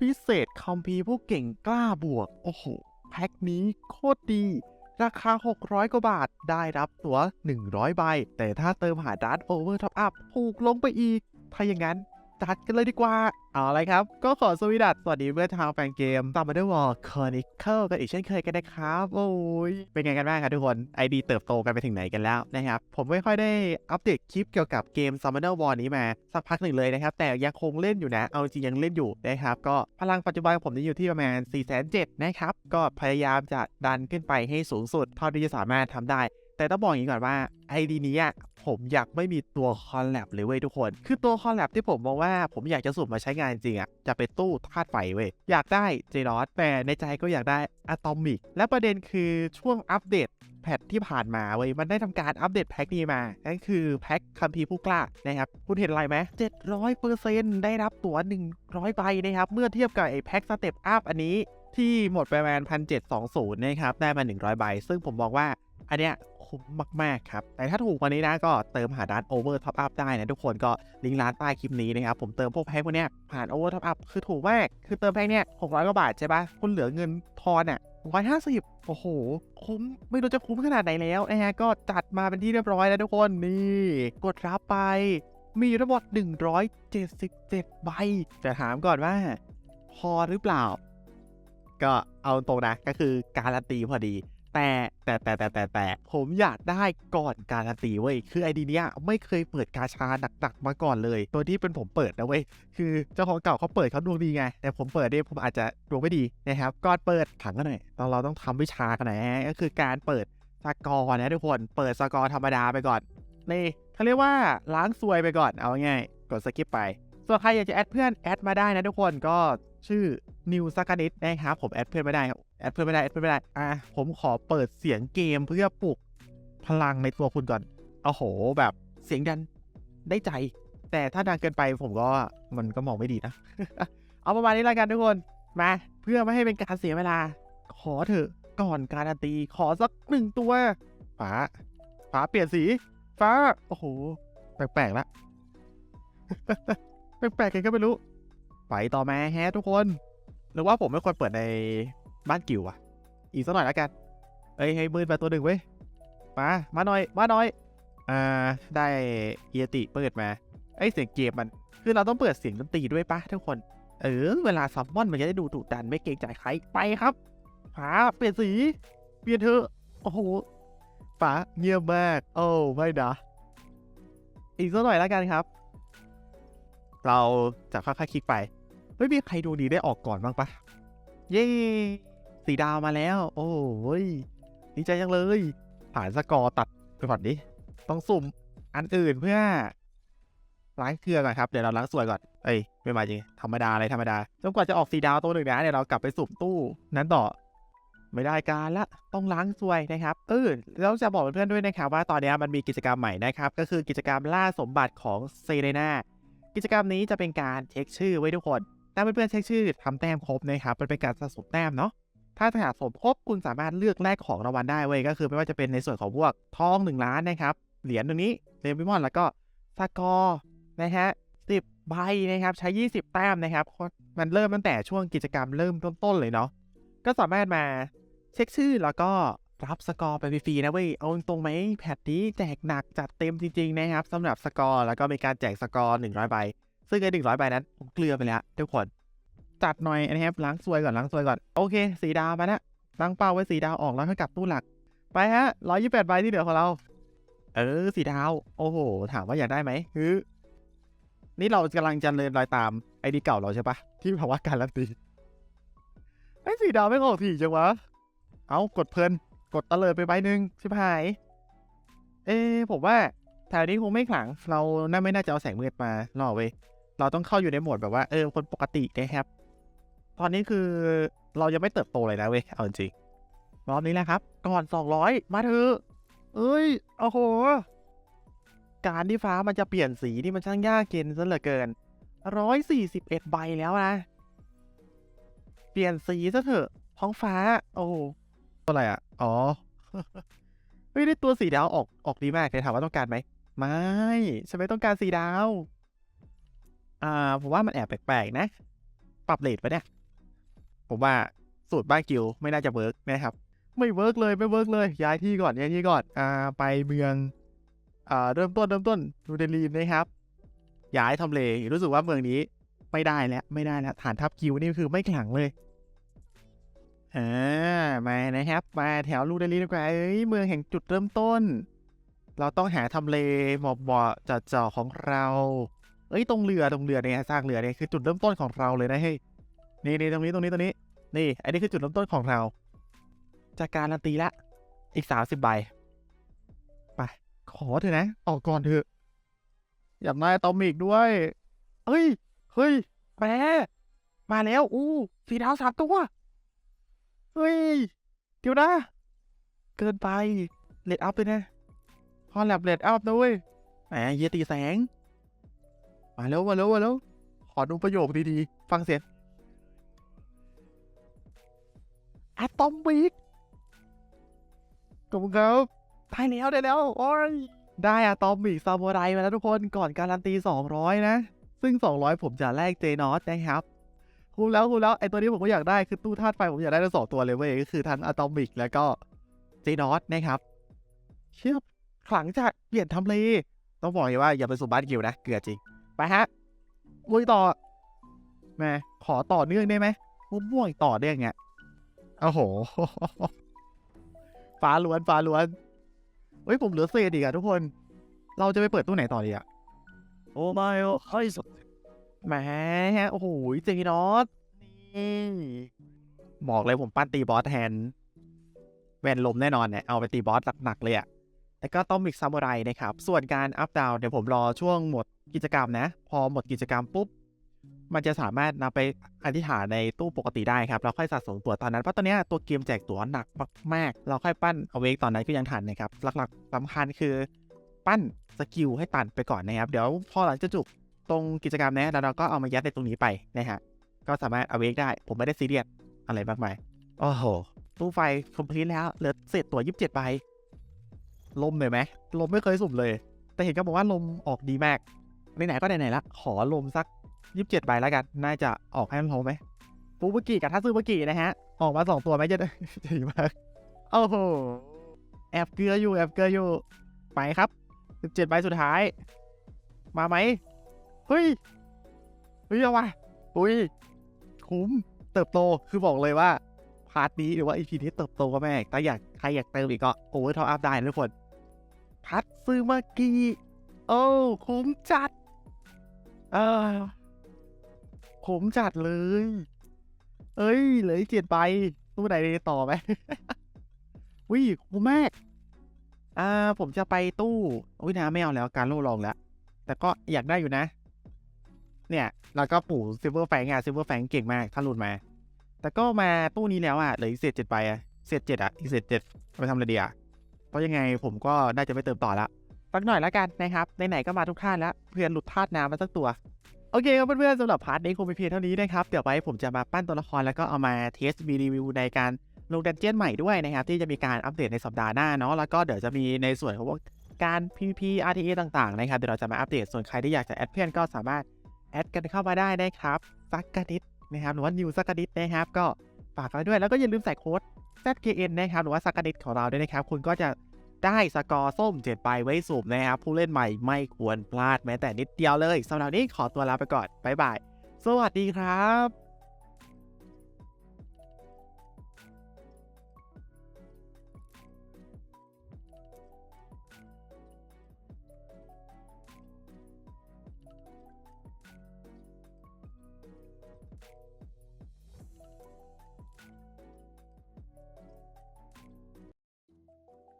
พิเศษคัมภีร์ผู้เก่งกล้าบวก โอ้โห แพ็คนี้โคตรดี ราคา 600 กว่าบาท ได้รับตั๋ว 100 ใบ แต่ถ้าเติมหาดัตโอเวอร์ท็อปอัพถูกลงไปอีก ถ้าอย่างนั้น จัดกันเลยดีกว่า เอาเลยครับ ก็ขอสวีดัสสวัสดีเพื่อนทางแฟนเกมตามมาด้วยวอลคอนิเคิลกันอีกเช่นเคยกันนะครับ โอ้ย เป็นไงกันบ้างครับทุกคนไอดีเติบโตกันไปถึงไหนกันแล้วนะครับ ผมไม่ค่อยได้อัปเดตคลิปเกี่ยวกับเกม Summoner War นี้มาสักพักหนึ่งเลยนะครับ แต่ยังคงเล่นอยู่นะ เอาจริงยังเล่นอยู่นะครับ ก็พลังปัจจุบันผมนี่อยู่ที่ประมาณ4 7 0 0 0นะครับ ก็พยายามจะดันขึ้นไปให้สูงสุดเท่าที่จะสามารถทำได้ แต่ต้องบอกอย่างนี้ก่อนว่าไอดีนี้อะผมอยากไม่มีตัวคอลแลบเลยเว้ยทุกคน คือตัวคอลแลบที่ผมมองว่าผมอยากจะสุ่มมาใช้งานจริงอะจะเป็นตู้ธาตุไฟเว้ย อยากได้เจนอสแต่ในใจก็อยากได้อะตอมิก และประเด็นคือช่วงอัปเดตแพทที่ผ่านมาเว้ย มันได้ทำการอัปเดตแพ็คนี้มา นั่นคือแพ็คคัมภีร์ผู้กล้านะครับ คุณเห็นอะไรไหม700%ได้รับตั๋ว100ใบนะครับ เมื่อเทียบกับไอ้แพ็คสเต็ปอัพอันนี้ที่หมดไปประมาณ1720นะครับ ได้มา100ใบ ซึ่งผมบอกว่าอันเนี้ย คุ้มมากๆครับ แต่ถ้าถูกว่านี้นะก็เติมหาด้านโอเวอร์ท็อปอัพได้นะทุกคนก็ลิงก์ร้านใต้คลิปนี้นะครับ ผมเติมพวกแพ็คพวกเนี้ยผ่านโอเวอร์ท็อปอัพคือถูกมาก คือเติมแพ็คเนี้ย600กว่าบาทใช่ปะคุณเหลือเงินทอนอะ150โอ้โห คุ้ม ไม่รู้จะคุ้มขนาดไหนแล้วนะฮะ ก็จัดมาเป็นที่เรียบร้อยแล้วทุกคน นี่ กดรับไป มีทั้งหมด177 ใบจะถามก่อนว่า พอหรือเปล่า ก็เอาตรงนะ ก็คือการันตีพอดี แต่แต่แต่แต่แต่แต่ผมอยากได้ก่อนการันตีเว้ยคือไอดีเนี้ยไม่เคยเปิดกาชาหนักๆมาก่อนเลย ตัวที่เป็นผมเปิดนะเว้ยคือเจ้าของเก่าเขาเปิดเขาดวงดีไง แต่ผมเปิดเนี่ยผมอาจจะดวงไม่ดีนะครับก่อนเปิดผังกันหน่อยเราเราต้องทำวิชากันหน่อยฮะก็คือการเปิดสกอร์นะทุกคนเปิดสกอร์ธรรมดาไปก่อนนี่เขาเรียกว่าล้างซวยไปก่อนเอาง่ายกดสกิปไปส่วนใครอยากจะแอดเพื่อนแอดมาได้นะทุกคนก็ ชื่อนิวซักนิดนะครับผมแอดเพื่อนไม่ได้ครับแอดเพื่อนไม่ได้แอดเพื่อนไม่ได้อะผมขอเปิดเสียงเกมเพื่อปลุกพลังในตัวคุณก่อนโอ้โห แบบเสียงดันได้ใจ แต่ถ้าดังเกินไปผมก็มันก็มองไม่ดีนะ เอาประมาณนี้แล้วกันทุกคนมาเพื่อไม่ให้เป็นการเสียเวลา ขอเถอะก่อนการันตีขอสักหนึ่งตัวฟ้าฟ้าเปลี่ยนสี ฟ้า โอ้โห แปลกๆละแปลกๆกันก็ไม่รู้ ไปต่อมาแฮะทุกคนหรือว่าผมไม่ควรเปิดในบ้านกิวอะอีกสักหน่อยแล้วกัน เอ้ยให้มืดมาตัวหนึ่งเว้ย มา มาหน่อย มาหน่อย อ่า ได้เอียติเปิดมา ไอเสียงเกมมัน คือเราต้องเปิดเสียงดนตรีด้วยปะทุกคน เออ เวลาซัมมอนมันจะได้ดูดุดันไม่เกรงใจใคร ไปครับฟ้าเปลี่ยนสี เปลี่ยนเถอโอ้โหฟ้าเงียบมาก โอ้ไม่นะอีกสักหน่อยแล้วกันครับ เราจะค่อยๆคลิกไป ไม่มีใครดวงดีได้ออกก่อนบ้างปะเย้สีดาวมาแล้ว โอ้ยดีใจจังเลยผ่านสกอร์ตัดไปก่อนดิต้องสุ่มอันอื่นเพื่อล้างเครื่องก่อนครับ เดี๋ยวเราล้างสวยก่อน เอ้ย ไม่มาจริง ธรรมดาอะไรธรรมดา จนกว่าจะออกสีดาวตัวหนึ่งนะเดี๋ยวเรากลับไปสุ่มตู้ นั้นต่อ ไม่ได้การละ ต้องล้างสวยนะครับ เออแล้วจะบอกเพื่อนๆด้วยนะครับ ว่าตอนนี้มันมีกิจกรรมใหม่นะครับ ก็คือกิจกรรมล่าสมบัติของเซเรนากิจกรรมนี้จะเป็นการเช็คชื่อไว้ทุกคน ถ้าเพื่อนๆเช็คชื่อทำแต้มครบนะครับมันเป็นการสะสมแต้มเนาะถ้าสะสมครบคุณสามารถเลือกแลกของรางวัลได้เว้ยก็คือไม่ว่าจะเป็นในส่วนของพวกทอง 1 ล้านนะครับเหรียญตรงนี้เรมิมอนแล้วก็สกอร์นะฮะสิบใบนะครับใช้ 20 แต้มนะครับ มันเริ่มตั้งแต่ช่วงกิจกรรมเริ่มต้นๆเลยเนาะก็สามารถมาเช็คชื่อแล้วก็รับสกอร์ไปฟรีๆนะเว้ย เอาตรงไหมแพทนี้แจกหนักจัดเต็มจริงๆนะครับสำหรับสกอร์แล้วก็มีการแจกสกอร์100ใบ ซึ่งไอ้หนึ่งร้อยใบนั้นผมเกลือไปแล้วทุกคนจัดหน่อยนะครับล้างซวยก่อนล้างซวยก่อนโอเคสีดาวมาแล้วตั้งเป้าไว้สีดาวออกแล้วค่อยกลับตู้หลัก ไปฮะร้อยยี่สิบแปดใบที่เหลือของเรา เออสีดาว โอ้โห ถามว่าอยากได้ไหมคือนี่เรากำลังจะเดินรอยตามไอดีเก่าเราใช่ปะที่ภาวะการลันตีไอสีดาวไม่ออกทีจังวะ เอากดเพลินกดตะเลิดไปใบหนึ่งชิบหาย เอผมว่าแถวนี้คงไม่ขลัง เราน่าไม่น่าจะเอาแสงมืดมาล่อเว้ย เราต้องเข้าอยู่ในโหมดแบบว่าเออคนปกตินะครับ ตอนนี้คือเรายังไม่เติบโตเลยนะเว้ยเอาจริงรอบนี้แหละครับก่อน200มาเถอะเอ้ยโอ้โหการที่ฟ้ามันจะเปลี่ยนสีนี่มันช่างยากเย็นซะเหลือเกิน141ใบแล้วนะ เปลี่ยนสีซะเถอะ ท้องฟ้า โอ้ตัวอะไรอะ อ๋อเฮ้ยได้ตัวสีดาวออกออกดีมากเลยถามว่าต้องการไหม ไม่ ฉันไม่ต้องการสีดาว อ่าผมว่ามันแอบแปลกๆนะ ปรับเลทไปเนี่ย ผมว่าสูตรบ้านกิวไม่น่าจะเวิร์กนะครับ ไม่เวิร์กเลยไม่เวิร์กเลย ย้ายที่ก่อนย้ายที่ก่อนอ่าไปเมืองอ่าเริ่มต้นเริ่มต้นนูเดลีนนะครับ ย้ายทำเลรู้สึกว่าเมืองนี้ไม่ได้แล้วไม่ได้แล้วฐานทัพกิวนี่คือไม่ขลังเลยอ่ามานะครับมาแถวลูเดลีนดีกว่าเอ้ยเมืองแห่งจุดเริ่มต้น เราต้องหาทำเลเหมาะเหมาะจัดจ่อของเรา เอ้ยตรงเรือตรงเรือเนี่ยสร้างเรือเนี่ยคือจุดเริ่มต้นของเราเลยนะเฮ้ยนี่นี่ตรงนี้ตรงนี้ตรงนี้ นี่อันนี้คือจุดเริ่มต้นของเรา จากการันตีละ อีกสามสิบใบไปขอเถอะนะ ออกก่อนเถอะ อยากได้ตอมิกด้วยเฮ้ยเฮ้ยแหมมาแล้วอู้สีดาวสามตัวเฮ้ย เดี๋ยวนะ เกินไปเลดอัพเลยนะฮอแลบเลดอัพนะเว้ยแหมเฮียตีแสง มาแล้วมาแล้วมาแล้ว ขอดูประโยคดีๆ ฟังเสียงอะตอมมิกขอบคุณครับได้แล้วได้แล้วโอ้ยได้อะตอมมิกซามูไรมาแล้วทุกคนก่อนการันตี 200 นะ ซึ่ง 200 ผมจะแลกเจนอสนะครับคุ้มแล้วคุ้มแล้วไอตัวนี้ผมก็อยากได้คือตู้ธาตุไฟผมอยากได้ทั้งสองตัวเลยเว้ยก็คือทั้งอะตอมิกแล้วก็เจนอสนะครับ เชื่อขลังจัดเปลี่ยนทำเลต้องบอกเลยว่าอย่าไปสู่บ้านกิวนะ เกลือจริง ไปฮะลุยต่อแม่ขอต่อเนื่องได้ไหมม่วงต่อเนื่องเงี้ยโอ้โหฟ้าล้วนฟ้าล้วนเฮ้ยผมเหลือเศษอีกอะทุกคน เราจะไปเปิดตู้ไหนต่อดีอะโอ้ไม่โอ้เฮ้ยสุดแหมโอ้โหเจนอสนี่บอกเลยผมปั้นตีบอสแทน แวนลมแน่นอนเนี่ยเอาไปตีบอสหนักๆเลยอะแล้วก็ต้องมิกซามูไรนะครับ ส่วนการอัพดาวเดี๋ยวผมรอช่วงหมด กิจกรรมนะ พอหมดกิจกรรมปุ๊บ มันจะสามารถนำไปอธิษฐานในตู้ปกติได้ครับ เราค่อยสะสมตัวตอนนั้น เพราะตอนนี้ตัวเกมแจกตั๋วหนักมากๆ เราค่อยปั้นเอาเวกตอนนั้นก็ยังทันนะครับ หลักๆสำคัญคือปั้นสกิลให้ตันไปก่อนนะครับ เดี๋ยวพอหลังจะจบตรงกิจกรรมนะแล้วเราก็เอามายัดในตรงนี้ไปนะฮะ ก็สามารถเอาเวกได้ ผมไม่ได้ซีเรียสอะไรมากมาย โอ้โห ตู้ไฟคอมพลีทแล้ว เหลือเศษตั๋ว27ใบลมเลยไหมลมไม่เคยสุ่มเลย แต่เห็นก็บอกว่าลมออกดีมาก ไหนๆก็ไหนๆละขอลมสักยี่สิบเจ็ดใบแล้วกัน น่าจะออกให้มันพอไหมฟูบุกิกับทัตสึบุกินะฮะ ออกมาสองตัวไหมจะดีมากโอ้โหแอบเกลืออยู่แอบเกลืออยู่ ไปครับสิบเจ็ดใบสุดท้าย มาไหมเฮ้ยเฮ้ยเอาวะอุ้ยคุ้มเติบโตคือบอกเลยว่า พาร์ทนี้หรือว่าอีพีนี้เติบโตก็แม่งแต่อยากใครอยากเติมอีกก็โอเวอร์ท็อปอัพได้ทุกคนทัตซึมากิโอ้คุ้มจัด เออคุ้มจัดเลย เอ้ย เหลืออีเจ็ดใบตู้ไหนต่อไหมวิคุ้มมากอ่า ผมจะไปตู้อุ้ยนะไม่เอาแล้วการโลลองแล้ว แต่ก็อยากได้อยู่นะ เนี่ย แล้วก็ปู่ซิลเวอร์แฟงอะซิลเวอร์แฟงเก่งมาก ถ้าหลุดมา แต่ก็มาตู้นี้แล้วอะ เหลืออีกเศษเจ็ดใบอะเศษเจ็ดอะ อีกเศษเจ็ดไปทำอะไรดีอะ เพราะยังไงผมก็น่าจะไม่เติมต่อละ สักหน่อยแล้วกันนะครับไหนๆก็มาทุกท่านแล้วเพื่อนหลุดธาตุน้ำมาสักตัวโอเคครับเพื่อนๆสำหรับพาร์ทนี้คงเป็นเพียงเท่านี้นะครับ เดี๋ยวไปผมจะมาปั้นตัวละครแล้วก็เอามาเทสมีรีวิวในการลงดันเจียนใหม่ด้วยนะครับ ที่จะมีการอัปเดตในสัปดาห์หน้าเนาะแล้วก็เดี๋ยวจะมีในส่วนของกการ PVP RTA ต่างๆนะครับเดี๋ยวเราจะมาอัปเดตส่วนใครที่อยากจะแอดเพื่อนก็สามารถแอดกันเข้ามาได้นะครับซักกะดิดนะครับหรือว่านิวซักกะดิดนะครับ ก็ฝากไว้ด้วยแล้วก็อย่าลืมใส่โค้ด ZKN นะครับหรือว่าซักกะดิดของเราด้วยนะครับ คุณก็จะ ได้สกอร์ส้ม7ใบไว้สูบนะครับ ผู้เล่นใหม่ไม่ควรพลาดแม้แต่นิดเดียวเลยสำหรับนี้ขอตัวลาไปก่อน บ๊ายบาย สวัสดีครับ